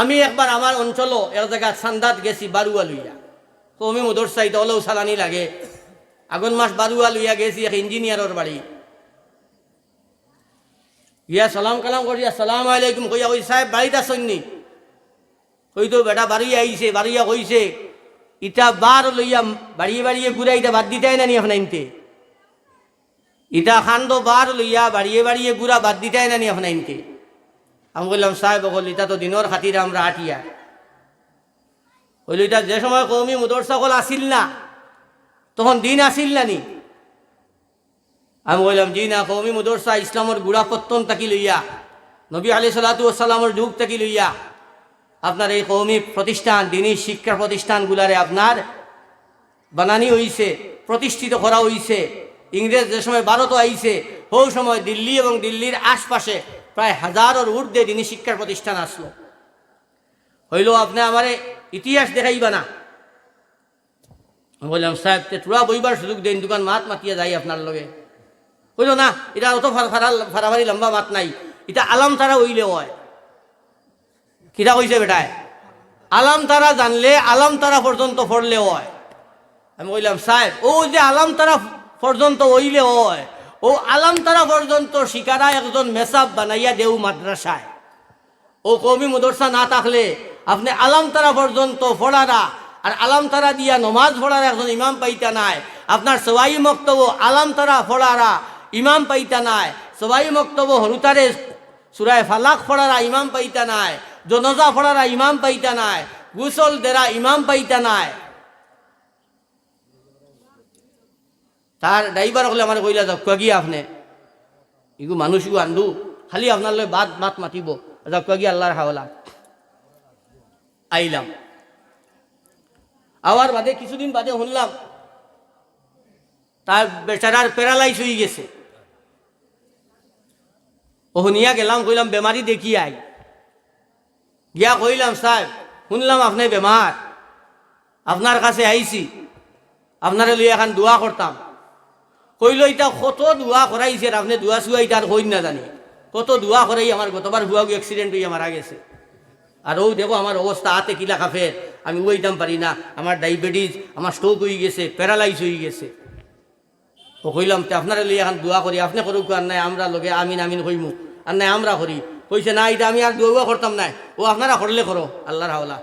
আমি একবার আমার অঞ্চল এক জায়গা সান্দাত গেছি বারুয়া লইয়া। তো আমি মদর চাইতে হলেও সালানি লাগে। আগুন মাস বারুয়া লইয়া গেছি এক ইঞ্জিনিয়ারের বাড়ি। ইয়া সালাম কালাম করি আসসালাম আলাইকুম কইয়া কই সাহেব বাড়িতে আসেননি কই তো বেটা বাড়ি আইছে বাড়িয়া কইছে, ইটা বার লইয়া বাড়িয়ে বাড়িয়ে ঘুরা ইটা বাদ দিতাই না নি এখন আনতে ইটা খান্দ বার লইয়া বাড়িয়ে বাড়িয়ে ঘুরা বাদ দিতাই না নি এখন আনতে আমি বললাম, সাহেব বল এটা তো দিনের খাতিরে আমরা আটিয়া। হইল এটা যে সময় কৌমি মুদর সকল আসিল না, তখন দিন আসিল না নি। আমি বললাম, জি না, কৌমি মুদরসা ইসলামের গুড়া পত্তন তাকি লইয়া, নবী আলি সাল্লাতু সাল্লামের যুগ তাকি লইয়া, আপনার এই কৌমি প্রতিষ্ঠান, দিনী শিক্ষা প্রতিষ্ঠানগুলারে আপনার বানানি হইছে, প্রতিষ্ঠিত করা হইছে। ইংরেজ যে সময় ভারত আইছে হৌ সময় দিল্লি এবং দিল্লির আশপাশে প্রায় হাজারের ঊর্ধ্বে দিনী শিক্ষার প্রতিষ্ঠান আসলো। হইল, আপনি আমারে ইতিহাস দেখাইবা না। বললাম, সাহেব তোরা বইবার সুযোগ দেন, দোকান মাত মাতিয়া যাই আপনার লগে। কইল না, এটা অত ফারাফারি লম্বা মাত নাই, এটা আলাম তারা হইলে হয়। কিটা কইছে বেটায়? আলাম তারা জানলে আলাম তারা পর্যন্ত পড়লে হয়। আমি কইলাম, সাহেব, ও যে আলাম তারা পর্যন্ত হইলে হয় ও আলাম তারা পর্যন্ত শিকারা একজন মেসাব বানাইয়া দেউ মাদ্রাসায়। ও কমি মদরসা না থাকলে আপনি আলাম তারা পর্যন্ত পড়ারা আর আলাম তারা দিয়া নমাজ পড়ার একজন ইমাম পাইতা নাই। আপনার সবাই মক্তব্য আলাম তারা পড়ারা ইমাম পাইতা নাই। সবাই মক্তব্য হরুতারে সুরায় ফালাক পড়ারা ইমাম পাইতা নাই। জনজা পড়ারা ইমাম পাইতা নাই। গুসল দেরা, ইমাম পাইতা নাই। তার ড্রাইভার হলে আমার কইলা যাক গিয়ে আপনি? ইগু মানুষ ইগু আন্দু খালি আপনার বাদ মাত মাতিব। যাক গিয়ে আল্লাহর হাওলা। আইলাম। আবার বাদে কিছুদিন বাদে শুনলাম, তার বেচারার প্যারালাইজ হয়ে গেছে। শুনিয়া গেলাম, কইলাম, বেমারি দেখি আই। গিয়া কইলাম, সাহেব, শুনলাম আপনি বেমার। আপনার কাছে আইছি। আপনারে লই এখন দোয়া করতাম। কইল এটা কত দোয়া করাইছে আপনি দোয়া চুয়া এটা আর কই না জানি কত দোয়া করাই আমার গতবার হুয়া অ্যাক্সিডেন্ট হইয়া মারা গেছে আর ও দেখো আমার অবস্থা হাতে কিলা কাফের আমি ওইতাম পারি না আমার ডায়াবেটিস আমার স্ট্রোক হয়ে গেছে প্যারালাইজ হয়ে গেছে। ও কইলাম, তে আপনারা লই এখন দোয়া করি, আপনি করুক আর নাই আমরা লগে আমিন আমিন কইমু। আর নাই আমরা করি। কইছে না এটা আমি আর দোয়া করতাম না ও, আপনারা করলে করো আল্লাহর হাওলা।